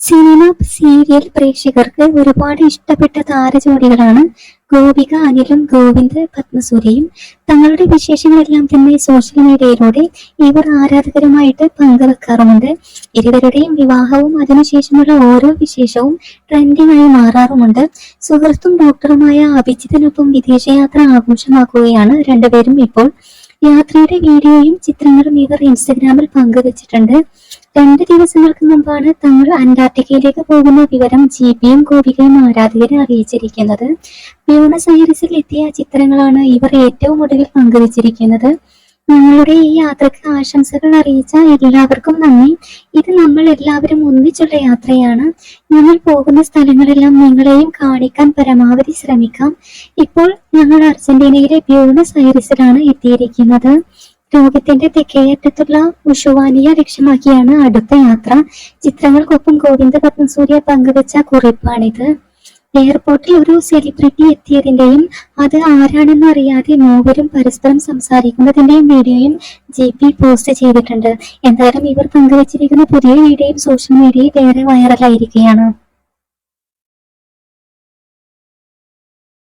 Cinema serial പ്രേക്ഷകർക്ക് ഒരുപാട് ഇഷ്ടപ്പെട്ട താരജോഡികളാണ് ഗോപിക അനിലും ഗോവിന്ദ് പത്മസൂര്യയും. തങ്ങളുടെ വിശേഷങ്ങളെല്ലാം തന്നെ സോഷ്യൽ മീഡിയയിലൂടെ ഇവർ ആരാധകരുമായിട്ട് പങ്കുവെക്കാറുമുണ്ട്. ഇരുവരുടെയും വിവാഹവും അതിനുശേഷമുള്ള ഓരോ വിശേഷവും ട്രെൻഡിംഗ് ആയി മാറാറുമുണ്ട്. സുഹൃത്തും ഡോക്ടറുമായ അഭിജിത്തിനൊപ്പം വിദേശയാത്ര ആഘോഷമാക്കുകയാണ് രണ്ടുപേരും ഇപ്പോൾ. യാത്രയുടെ വീഡിയോയും ചിത്രങ്ങളും ഇവർ ഇൻസ്റ്റഗ്രാമിൽ പങ്കുവച്ചിട്ടുണ്ട്. രണ്ട് ദിവസങ്ങൾക്ക് മുമ്പാണ് തങ്ങൾ അന്റാർട്ടിക്കയിലേക്ക് പോകുന്ന വിവരം ജീപിയും ഗോപികയും ആരാധകരെ അറിയിച്ചിരിക്കുന്നത്. ബ്യൂണസ് ഐറിസിൽ എത്തിയ ചിത്രങ്ങളാണ് ഇവർ ഏറ്റവും ഒടുവിൽ പങ്കുവച്ചിരിക്കുന്നത്. ഞങ്ങളുടെ ഈ യാത്രയ്ക്ക് ആശംസകൾ അറിയിച്ച എല്ലാവർക്കും നന്ദി. ഇത് നമ്മൾ എല്ലാവരും ഒന്നിച്ചുള്ള യാത്രയാണ്. ഞങ്ങൾ പോകുന്ന സ്ഥലങ്ങളെല്ലാം നിങ്ങളെയും കാണിക്കാൻ പരമാവധി ശ്രമിക്കാം. ഇപ്പോൾ ഞങ്ങൾ അർജന്റീനയിലെ ബ്യൂണസ് ഐറിസിലാണ് എത്തിയിരിക്കുന്നത്. ലോകത്തിന്റെ തെക്കേയറ്റത്തുള്ള ഉഷുവാനിയ ലക്ഷ്യമാക്കിയാണ് അടുത്ത യാത്ര. ചിത്രങ്ങൾക്കൊപ്പം ഗോവിന്ദ പത്മസൂര്യ പങ്കുവച്ച കുറിപ്പാണിത്. എയർപോർട്ടിൽ ഒരു സെലിബ്രിറ്റി എത്തിയതിന്റെയും അത് ആരാണെന്ന് അറിയാതെ മൂവരും പരസ്പരം സംസാരിക്കുന്നതിന്റെയും വീഡിയോയും ജെ പി പോസ്റ്റ് ചെയ്തിട്ടുണ്ട്. എന്തായാലും ഇവർ പങ്കുവച്ചിരിക്കുന്ന പുതിയ വീഡിയോയും സോഷ്യൽ മീഡിയയിൽ ഏറെ വൈറലായിരിക്കുകയാണ്